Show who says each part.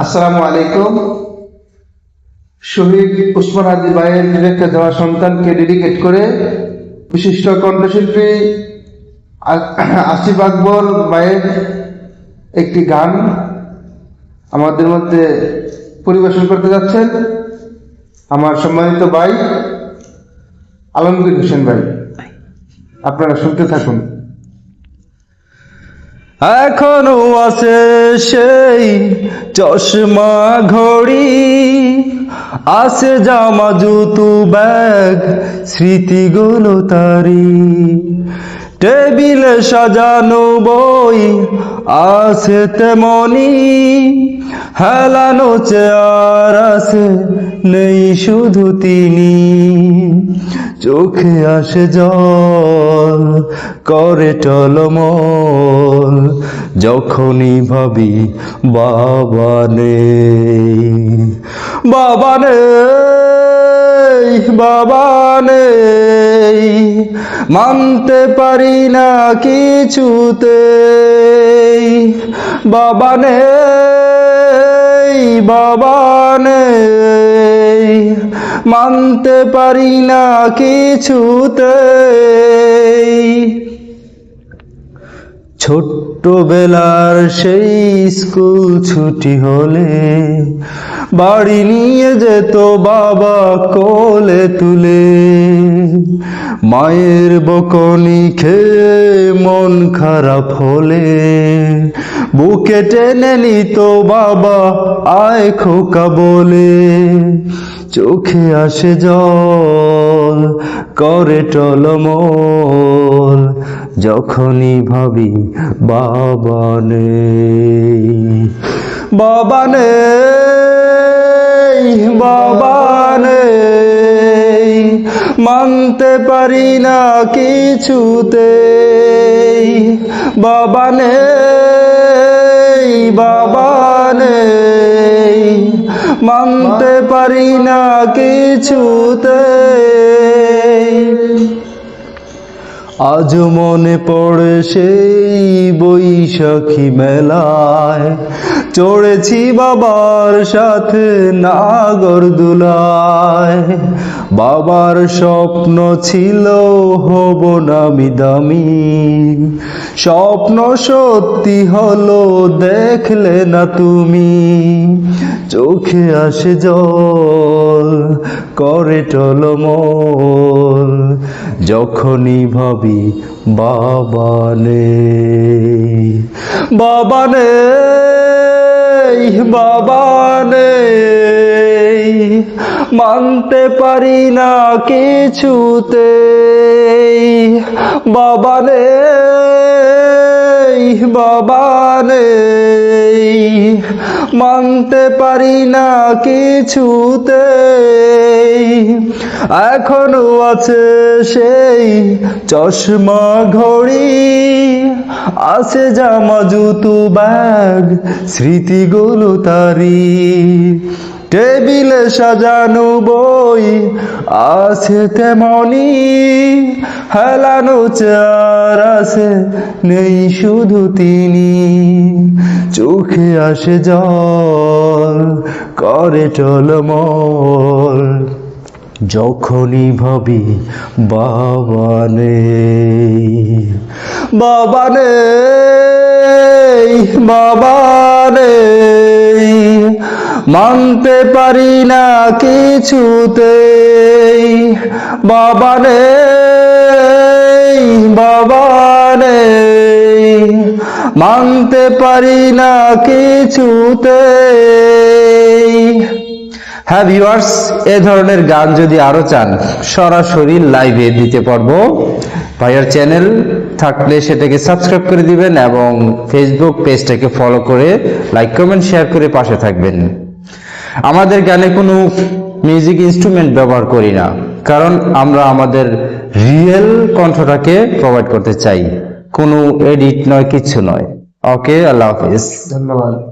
Speaker 1: আসসালামু আলাইকুম। শহীদ উসমান আদি ভাইয়ের রেখে দেওয়া সন্তানকে ডেডিকেট করে বিশিষ্ট কণ্ঠশিল্পী আসিফ আকবর ভাইয়ের একটি গান আমাদের মধ্যে পরিবেশন করতে যাচ্ছেন। আমার সম্মানিত ভাই আলমগীর হোসেন ভাই, আপনারা শুনতে থাকুন।
Speaker 2: এখনও আছে সেই চশমা ঘড়ি আছে জামা জুতু ব্যাগ স্মৃতিগুলো তারি টেবিলে সাজানো বই আছে তেমনি, হেলানো চেয়ার আছে, নেই শুধু তিনি। চোখে আসে জল, করে টলমল, যখনই ভাবি বাবা নেই। বাবা নেই। বাবা নেই। মানতে পারি না কিছুতে বাবা নেই বাবা নেই। মানতে পারি না কিছুতেই। ছোট্টবেলার সেই স্কুল ছুটি হলে, বাড়ি নিয়ে যেত বাবা কোলে তুলে। মায়ের বকনি খেয়ে মন খারাপ হলে, বুকে টেনে নিত বাবা আয় খোকা বলে। চোখে আসে জল, করে টলমল যখনই ভাবি বাবা নেই বাবা নেই বাবা নেই মানতে পারি না কিছুতে বাবা নেই বাবা নেই মানতে পারি না কিছুতেই আজ মনে পড়ে সেই বৈশাখী মেলায়। চড়েছি বাবার সাথে নাগর দুলায়। বাবার স্বপ্ন ছিল, হব নামি দামি স্বপ্ন সত্যি হলো, দেখলে না তুমি। চোখে আসে জল, করে টলমল। যখনই ভাবি বাবানে বাবানে বাবা নেই মানতে পারি না কিছুতে বাবা মানতে পারি না কিছুতেই। এখনও আছে সেই চশমা ঘড়ি, আছে জামা জুতো ব্যাগ, স্মৃতিগুলো তারি টেবিলে সাজানো বই আছে তেমনি হেলানো চেয়ার আছে, নেই শুধু তিনি। চোখে আসে জল, করে টলমল। যখনই ভাবি, বাবা নেই বাবা নেই বাবা নেই। মানতে পারি না কিছুতেই, বাবা নেই বাবা নেই। মানতে পারি না কিছুতে হ্যাঁ ভিউয়ার্স এ ধরনের গান যদি আরও চান, সরাসরি লাইভে দিতে পারব। ভাইয়ার চ্যানেল থাকলে সেটাকে সাবস্ক্রাইব করে দিবেন এবং ফেসবুক পেজটাকে ফলো করে লাইক কমেন্ট শেয়ার করে পাশে থাকবেন। আমাদের গানে কোনো মিউজিক ইনস্ট্রুমেন্ট ব্যবহার করি না, কারণ আমরা আমাদের রিয়েল কণ্ঠটাকে প্রোভাইড করতে চাই। কোনো এডিট নয় কিছু নয়। ওকে আল্লাহ হাফিজ।
Speaker 1: ধন্যবাদ।